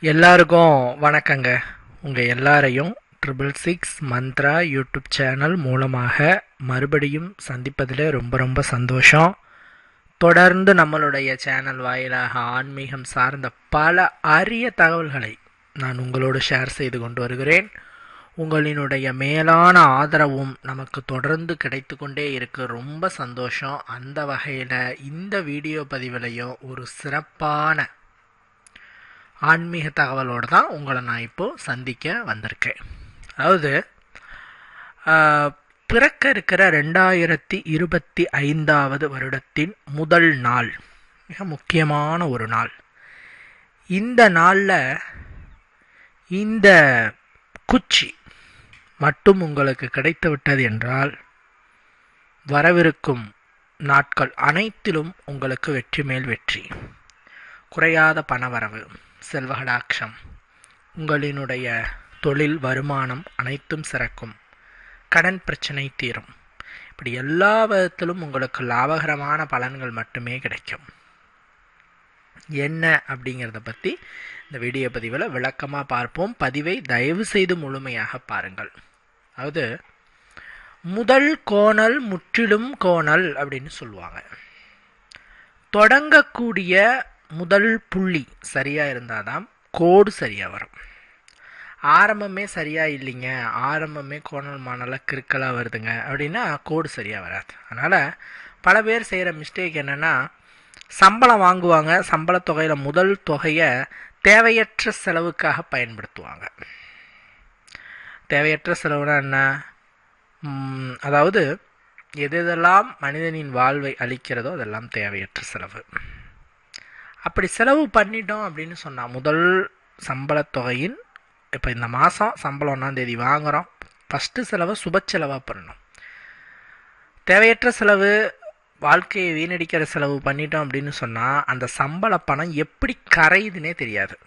எல்லாருக்கும் வணக்கங்க. உங்கள் எல்லாரையும் triple six Mantra YouTube channel மூலமாக மறுபடியும் சந்திப்பதில் ரொம்ப ரொம்ப சந்தோஷம். தொடர்ந்து நம்மளுடைய சேனல் வாயிலாக ஆன்மீகம் சார்ந்த பல அரிய தகவல்களை நான் உங்களோடு ஷேர் செய்து கொண்டு வருகிறேன். உங்களினுடைய மேலான ஆதரவும் நமக்கு தொடர்ந்து கிடைத்து கொண்டே இருக்கு. ரொம்ப சந்தோஷம். அந்த வகையில் இந்த வீடியோ பதிவிலையும் ஒரு சிறப்பான ஆன்மீக தகவலோடு தான் உங்களை நான் இப்போது சந்திக்க வந்திருக்கேன். அதாவது பிறக்க இருக்கிற ரெண்டாயிரத்தி இருபத்தி ஐந்தாவது வருடத்தின் முதல் நாள் மிக முக்கியமான ஒரு நாள். இந்த நாளில் இந்த குச்சி மட்டும் உங்களுக்கு கிடைத்து விட்டது என்றால் வரவிருக்கும் நாட்கள் அனைத்திலும் உங்களுக்கு வெற்றி மேல் வெற்றி. குறையாத பணவரவு செல்வகடாட்சம். உங்களினுடைய தொழில் வருமானம் அனைத்தும் சிறக்கும். கடன் பிரச்சனை தீரும். இப்படி எல்லா விதத்திலும் உங்களுக்கு லாபகரமான பலன்கள் மட்டுமே கிடைக்கும். என்ன அப்படிங்கிறத பற்றி இந்த வீடியோ பதிவில் விளக்கமாக பார்ப்போம். பதிவை தயவு செய்து முழுமையாக பாருங்கள். அதாவது முதல் கோணல் முற்றிலும் கோணல் அப்படின்னு சொல்லுவாங்க. தொடங்கக்கூடிய முதல் புள்ளி சரியாக இருந்தால் தான் கோடு சரியாக வரும். ஆரம்பமே சரியாக இல்லைங்க. ஆரம்பமே கோணல் மாணலாக கிறுக்கலாக வருதுங்க. அப்படின்னா கோடு சரியாக வராது. அதனால் பல பேர் செய்கிற மிஸ்டேக் என்னென்னா சம்பளம் வாங்குவாங்க. சம்பள தொகையில் முதல் தொகையை தேவையற்ற செலவுக்காக பயன்படுத்துவாங்க. தேவையற்ற செலவுனா என்ன? அதாவது எது எதெல்லாம் மனிதனின் வாழ்வை அளிக்கிறதோ அதெல்லாம் தேவையற்ற செலவு. அப்படி செலவு பண்ணிட்டோம் அப்படின்னு சொன்னால் முதல் சம்பளத் தொகையின் இப்போ இந்த மாதம் சம்பளம் ஒன்றாந்தேதி வாங்குகிறோம் ஃபஸ்ட்டு செலவை சுப செலவாக பண்ணணும். தேவையற்ற செலவு வாழ்க்கையை வீணடிக்கிற செலவு பண்ணிட்டோம் அப்படின்னு சொன்னால் அந்த சம்பள பணம் எப்படி கரையுதுன்னே தெரியாது.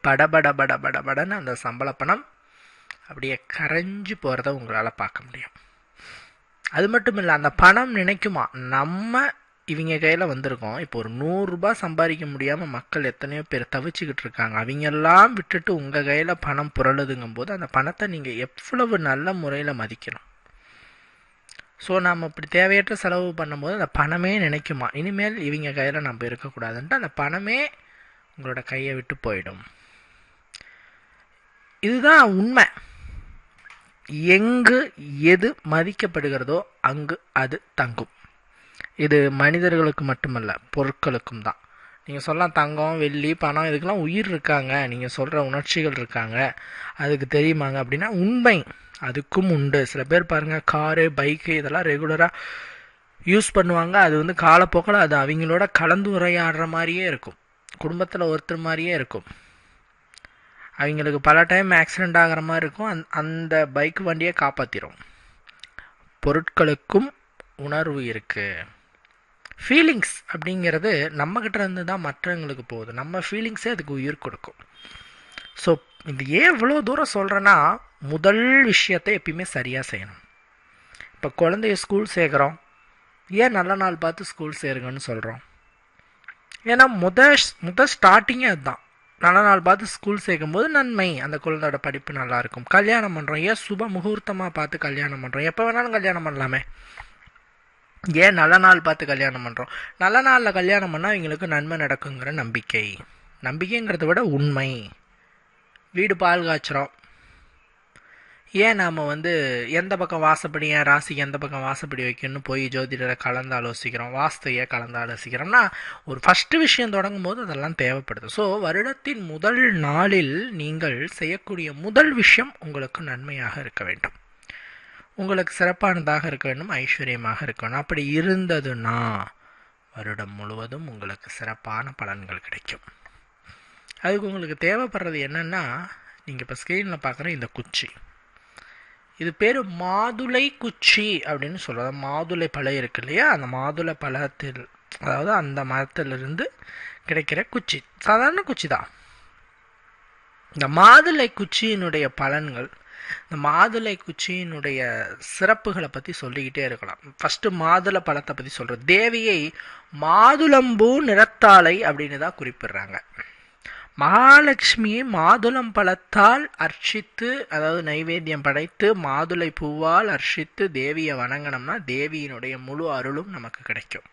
படபட பட பட படன்னு அந்த சம்பள பணம் அப்படியே கரைஞ்சு போகிறத உங்களால் பார்க்க முடியும். அது மட்டும் இல்லை அந்த பணம் நினைக்குமா? நம்ம இவங்க கையில் வந்திருக்கோம். இப்போ ஒரு நூறுரூபா சம்பாதிக்க முடியாமல் மக்கள் எத்தனையோ பேர் தவிச்சுக்கிட்டு இருக்காங்க. அவங்கெல்லாம் விட்டுட்டு உங்கள் கையில் பணம் புரளுதுங்கும் போது அந்த பணத்தை நீங்கள் எவ்வளவு நல்ல முறையில் மதிக்கணும்? ஸோ நாம் இப்படி தேவையற்ற செலவு பண்ணும்போது அந்த பணமே நினைக்குமா? இனிமேல் இவங்க கையில் நம்ம இருக்கக்கூடாதுன்ட்டு அந்த பணமே உங்களோட கையை விட்டு போயிடும். இதுதான் உண்மை. எங்கு எது மதிக்கப்படுகிறதோ அங்கு அது தங்கும். இது மனிதர்களுக்கு மட்டுமல்ல பொருட்களுக்கும் தான். நீங்கள் சொல்லலாம் தங்கம் வெள்ளி பணம் இதுக்கெல்லாம் உயிர் இருக்காங்க. நீங்கள் சொல்கிற உணர்ச்சிகள் இருக்காங்க. அதுக்கு தெரியுமாங்க அப்படின்னா உண்மை அதுக்கும் உண்டு. சில பேர் பாருங்கள் காரு பைக்கு இதெல்லாம் ரெகுலராக யூஸ் பண்ணுவாங்க. அது வந்து காலப்போக்கில் அது அவங்களோட கலந்து உரையாடுற மாதிரியே இருக்கும். குடும்பத்தில் ஒருத்தர் மாதிரியே இருக்கும். அவங்களுக்கு பல டைம் ஆக்சிடெண்ட் ஆகிற மாதிரி இருக்கும். அந் அந்த பைக் வண்டியை காப்பாற்றிடும் பொருட்களுக்கும் உணர்வு இருக்குது ஃபீலிங்ஸ் அப்படிங்கிறது நம்மக்கிட்ட இருந்து தான் மற்றவங்களுக்கு போகுது. நம்ம ஃபீலிங்ஸே அதுக்கு உயிர் கொடுக்கும். ஸோ இது ஏன் இவ்வளோ தூரம் சொல்கிறேன்னா முதல் விஷயத்தை எப்பயுமே சரியாக செய்யணும். இப்போ குழந்தைய ஸ்கூல் சேர்க்குறோம். ஏன் நல்ல நாள் பார்த்து ஸ்கூல் சேருங்கன்னு சொல்கிறோம் ஏன்னா முத முத ஸ்டார்டிங்கே அதுதான். நல்ல நாள் பார்த்து ஸ்கூல் சேர்க்கும்போது நன்மை. அந்த குழந்தையோட படிப்பு நல்லாயிருக்கும் கல்யாணம் பண்ணுறோம் ஏன் சுப முகூர்த்தமாக பார்த்து கல்யாணம் பண்ணுறோம் எப்போ வேணாலும் கல்யாணம் பண்ணலாமே. ஏன் நல்ல நாள் பார்த்து கல்யாணம் பண்ணுறோம் நல்ல நாளில் கல்யாணம் பண்ணால் இவங்களுக்கு நன்மை நடக்குங்கிற நம்பிக்கை. நம்பிக்கைங்கிறத விட உண்மை. வீடு பால் காய்ச்சுறோம். ஏன் நாம் வந்து எந்த பக்கம் வாசப்படி என் ராசிக்கு எந்த பக்கம் வாசப்படி வைக்கணும்னு போய் ஜோதிடரை கலந்து ஆலோசிக்கிறோம் வாஸ்தையை கலந்து ஆலோசிக்கிறோம்னா ஒரு ஃபஸ்ட்டு விஷயம் தொடங்கும் போது அதெல்லாம் தேவைப்படுது. ஸோ வருடத்தின் முதல் நாளில் நீங்கள் செய்யக்கூடிய முதல் விஷயம் உங்களுக்கு நன்மையாக இருக்க வேண்டும். உங்களுக்கு சிறப்பானதாக இருக்க வேண்டும் ஐஸ்வர்யமாக இருக்க வேண்டும். அப்படி இருந்ததுன்னா வருடம் முழுவதும் உங்களுக்கு சிறப்பான பலன்கள் கிடைக்கும். அதுக்கு உங்களுக்கு தேவைப்படுறது என்னென்னா நீங்கள் இப்போ ஸ்க்ரீனில் பார்க்குற இந்த குச்சி. இது பேர் மாதுளை குச்சி அப்படின்னு சொல்லுவாங்க மாதுளை பழம் இருக்கு இல்லையா? அந்த மாதுளை பழத்தில் அதாவது அந்த மரத்திலிருந்து கிடைக்கிற குச்சி. சாதாரண குச்சி தான் இந்த மாதுளை குச்சியினுடைய பலன்கள் இந்த மாதுளை குச்சியினுடைய சிறப்புகளை பற்றி சொல்லிக்கிட்டே இருக்கலாம். ஃபஸ்ட்டு மாதுளை பழத்தை பற்றி சொல்கிறேன் தேவியை மாதுளம்பூ நிறத்தாளை அப்படின்னு தான் குறிப்பிடுறாங்க. மகாலட்சுமியை மாதுளம் பழத்தால் அர்ச்சித்து அதாவது நைவேத்தியம் படைத்து மாதுளை பூவால் அர்ச்சித்து தேவியை வணங்கினோம்னா தேவியினுடைய முழு அருளும் நமக்கு கிடைக்கும்.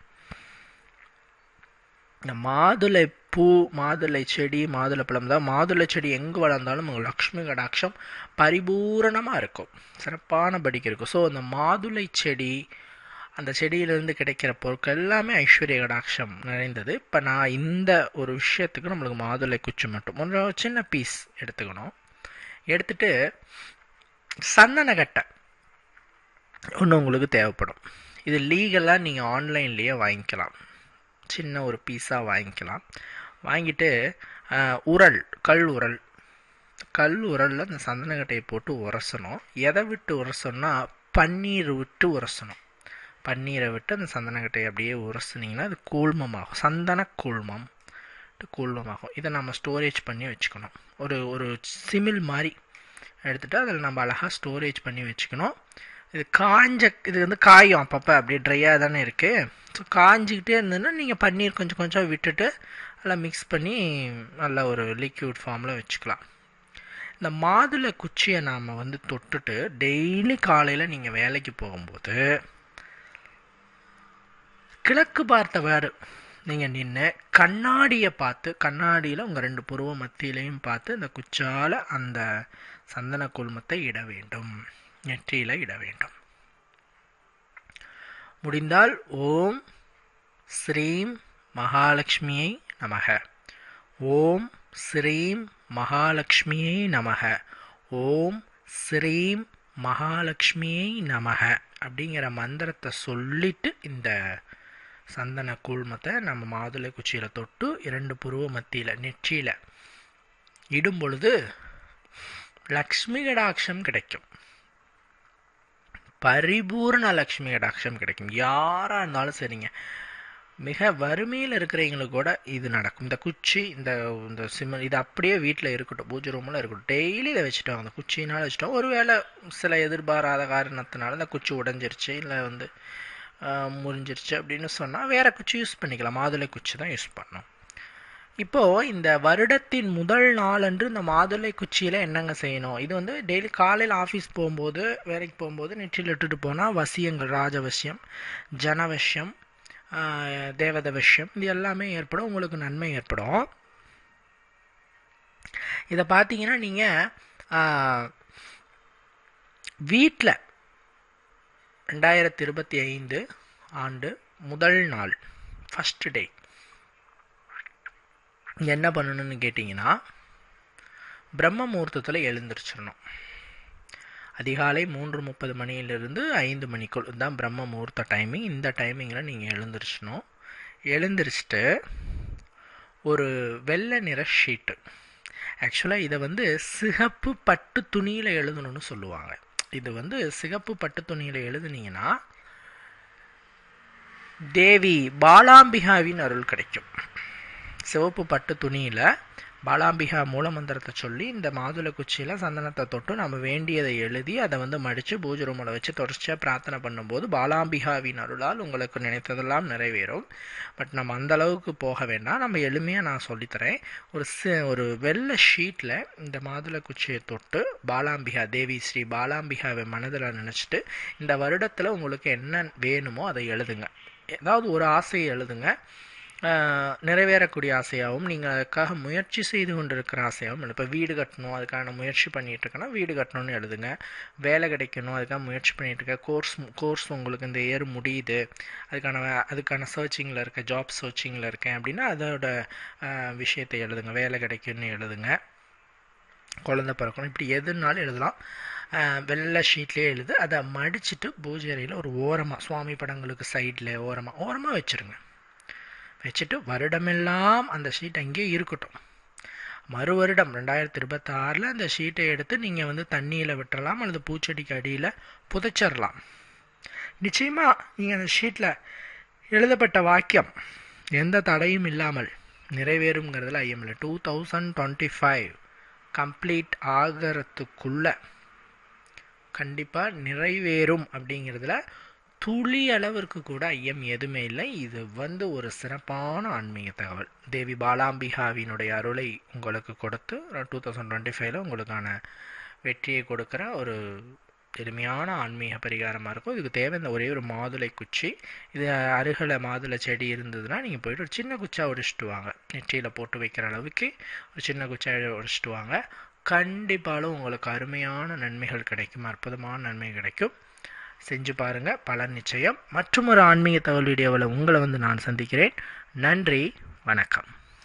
இந்த மாதுளை பூ மாதுளை செடி மாதுளை பழம் தான். மாதுளை செடி எங்கே வளர்ந்தாலும் உங்கள் லக்ஷ்மி கடாட்சம் பரிபூரணமாக இருக்கும். சிறப்பான படிக்க இருக்கும். ஸோ அந்த மாதுளை செடி அந்த செடியிலேருந்து கிடைக்கிற பொருட்கள் எல்லாமே ஐஸ்வர்ய கடாட்சம் நிறைந்தது. இப்போ நான் இந்த ஒரு விஷயத்துக்கு நம்மளுக்கு மாதுளை குச்சி மட்டும். ஒரு சின்ன பீஸ் எடுத்துக்கணும். எடுத்துட்டு சந்தனக்கட்டை ஒன்று உங்களுக்கு தேவைப்படும். இது லீகலாக நீங்கள் ஆன்லைன்லேயே வாங்கிக்கலாம். சின்ன ஒரு பீஸாக வாங்கிக்கலாம். வாங்கிட்டு உரல் கல் உரல். கல் உரலில் அந்த சந்தனக்கட்டையை போட்டு உரசணும். எதை விட்டு உரசணும்னா பன்னீர் விட்டு உரசணும். பன்னீரை விட்டு அந்த சந்தனக்கட்டையை அப்படியே உரசுனிங்கன்னா அது கூழ்மமாகும். சந்தன கூழ்மம். கூழ்மமாகும். இதை நம்ம ஸ்டோரேஜ் பண்ணி வச்சுக்கணும். ஒரு ஒரு சிமில் மாதிரி எடுத்துகிட்டு அதில் நம்ம அழகாக ஸ்டோரேஜ் பண்ணி வச்சுக்கணும். இது காஞ்ச இது வந்து காயும் அப்பப்போ அப்படியே ட்ரையாக தானே இருக்குது ஸோ காஞ்சிக்கிட்டே இருந்ததுன்னா நீங்கள் பன்னீர் கொஞ்சம் கொஞ்சம் விட்டுட்டு நல்லா மிக்ஸ் பண்ணி நல்ல ஒரு லிக்யூட் ஃபார்மில் வச்சுக்கலாம். இந்த மாதுளை குச்சியை நாம் வந்து தொட்டுட்டு டெய்லி காலையில் நீங்கள் வேலைக்கு போகும்போது கிழக்கு பார்த்த வேறு நீங்கள் நின்று கண்ணாடியை பார்த்து கண்ணாடியில் உங்கள் ரெண்டு புருவ மத்தியிலையும் பார்த்து இந்த குச்சால் அந்த சந்தன குழுமத்தை இட வேண்டும். நெற்றியில் இட வேண்டும். முடிந்தால் ஓம் ஸ்ரீம் மகாலட்சுமியை நமக. ஓம் ஸ்ரீம் மகாலட்சுமியை நமக. ஓம் ஸ்ரீம் மகாலட்சுமியை நமக அப்படிங்கிற மந்திரத்தை சொல்லிட்டு இந்த சந்தன கூழ்மத்தை நம்ம மாதுளை குச்சியில் தொட்டு இரண்டு புருவ மத்தியில் நெற்றியில் இடும் பொழுது லக்ஷ்மி கடாட்சம் கிடைக்கும். பரிபூர்ண லக்ஷ்மி கடாட்சம் கிடைக்கும். யாராக இருந்தாலும் சரிங்க. மிக வறுமையில் இருக்கிறவங்களுக்கு கூட இது நடக்கும். இந்த குச்சி இந்த இந்த சிம்ம இது அப்படியே வீட்டில் இருக்கட்டும். பூஜை ரூமில் இருக்கட்டும். டெய்லி இதை வச்சுட்டோம். அந்த குச்சினால் வச்சுட்டோம். ஒரு வேளை சில எதிர்பாராத காரணத்தினால இந்த குச்சி உடஞ்சிருச்சு இல்லை வந்து முறிஞ்சிருச்சு அப்படின்னு சொன்னால் வேறு குச்சி யூஸ் பண்ணிக்கலாம். மாதுளை குச்சி தான் யூஸ் பண்ணோம் இப்போது இந்த வருடத்தின் முதல் நாளன்று இந்த மாதுளை குச்சியில் என்னங்க செய்யணும்? இது வந்து டெய்லி காலையில் ஆஃபீஸ் போகும்போது வேலைக்கு போகும்போது நெற்றியில் இட்டுட்டு போனால் வசியங்கள் ராஜவசியம் ஜனவசியம் தேவத விஷயம் இது எல்லாமே ஏற்படும் உங்களுக்கு நன்மை ஏற்படும். இதை பார்த்தீங்கன்னா நீங்கள் வீட்டில் ரெண்டாயிரத்தி இருபத்தி ஐந்து ஆண்டு முதல் நாள் ஃபஸ்ட்டு டே என்ன பண்ணணும்னு கேட்டிங்கன்னா பிரம்ம முகூர்த்தத்தில் எழுந்திரிச்சிடணும் அதிகாலை மூன்று முப்பது மணியிலிருந்து ஐந்து மணிக்குள் இதுதான் பிரம்ம முகூர்த்த டைமிங் இந்த டைமிங்கில் நீங்கள் எழுந்திரிச்சணும் எழுந்திரிச்சிட்டு ஒரு வெள்ளை நிற ஷீட்டு ஆக்சுவலாக இதை வந்து சிகப்பு பட்டு துணியில் எழுதணும்னு சொல்லுவாங்க. இது வந்து சிகப்பு பட்டு துணியில் எழுதுனீங்கன்னா தேவி பாலாம்பிகாவின் அருள் கிடைக்கும். சிவப்பு பட்டு துணியில் பாலாம்பிகா மூலமந்திரத்தை சொல்லி இந்த மாதுளை குச்சியில் சந்தனத்தை தொட்டு நம்ம வேண்டியதை எழுதி அதை வந்து மடித்து பூஜை ரூமில் வச்சு தொடர்ச்சியாக பிரார்த்தனை பண்ணும்போது பாலாம்பிகாவின் அருளால் உங்களுக்கு நினைத்ததெல்லாம் நிறைவேறும். பட் நம்ம அந்த அளவுக்கு போக வேண்டாம். நம்ம எளிமையாக நான் சொல்லித்தரேன். ஒரு சி ஒரு வெள்ளை ஷீட்டில் இந்த மாதுளை குச்சியை தொட்டு பாலாம்பிகா தேவி ஸ்ரீ பாலாம்பிகாவை மனதில் நினச்சிட்டு இந்த வருடத்தில் உங்களுக்கு என்ன வேணுமோ அதை எழுதுங்க. ஏதாவது ஒரு ஆசையை எழுதுங்க. நிறைவேறக்கூடிய ஆசையாகவும் நீங்கள் அதுக்காக முயற்சி செய்து கொண்டிருக்கிற ஆசையாகவும் இப்போ வீடு கட்டணும் அதுக்கான முயற்சி பண்ணிகிட்டு இருக்கேன்னா வீடு கட்டணும்னு எழுதுங்க. வேலை கிடைக்கணும் அதுக்காக முயற்சி பண்ணிகிட்டு இருக்க. கோர்ஸ் கோர்ஸ் உங்களுக்கு இந்த இயர் முடியுது. அதுக்கான அதுக்கான சர்ச்சிங்கில் இருக்க ஜாப் சர்ச்சிங்கில் இருக்கேன் அப்படின்னா அதோட விஷயத்தை எழுதுங்க. வேலை கிடைக்கும்னு எழுதுங்க. குழந்த பிறக்கணும். இப்படி எதுனாலும் எழுதலாம். வெள்ளை ஷீட்லேயே எழுது. அதை மடிச்சுட்டு பூஜை அறையில் ஒரு ஓரமாக சுவாமி படங்களுக்கு சைடில் ஓரமாக ஓரமாக வச்சுருங்க. வச்சுட்டு வருடமெல்லாம் அந்த ஷீட் அங்கேயே இருக்கட்டும். மறு வருடம் ரெண்டாயிரத்தி இருபத்தாறில் அந்த ஷீட்டை எடுத்து நீங்கள் வந்து தண்ணியில் விட்டுறலாம் அல்லது பூச்செடிக்கு அடியில் புதைச்சிடலாம். நிச்சயமாக நீங்கள் அந்த ஷீட்டில் எழுதப்பட்ட வாக்கியம் எந்த தடையும் இல்லாமல் நிறைவேறுங்கிறதுல ஐயமில்லை two thousand twenty five complete ஆகிறதுக்குள்ள கண்டிப்பாக நிறைவேறும் அப்படிங்கிறதுல துளி அளவிற்கு கூட ஐயம் எதுவுமே இல்லை. இது வந்து ஒரு சிறப்பான ஆன்மீக தகவல். தேவி பாலாம்பிகாவினுடைய அருளை உங்களுக்கு கொடுத்து டூ தௌசண்ட் டுவெண்ட்டி ஃபைவ்ல உங்களுக்கான வெற்றியை கொடுக்குற ஒரு எளிமையான ஆன்மீக பரிகாரமாக இருக்கும். இதுக்கு தேவை இந்த ஒரே ஒரு மாதுளை குச்சி. இது அருகில் மாதுளை செடி இருந்ததுன்னா நீங்கள் போயிட்டு ஒரு சின்ன குச்சா உடைச்சிட்டு வாங்க. நெற்றியில் போட்டு வைக்கிற அளவுக்கு ஒரு சின்ன குச்சா உடைச்சிட்டு வாங்க. கண்டிப்பாலும் உங்களுக்கு அருமையான நன்மைகள் கிடைக்கும் அற்புதமான நன்மை கிடைக்கும். செஞ்சு பாருங்கள் பலன் நிச்சயம். மற்றும் ஒரு ஆன்மீக தகவல் வீடியோவில் உங்களை வந்து நான் சந்திக்கிறேன். நன்றி. வணக்கம்.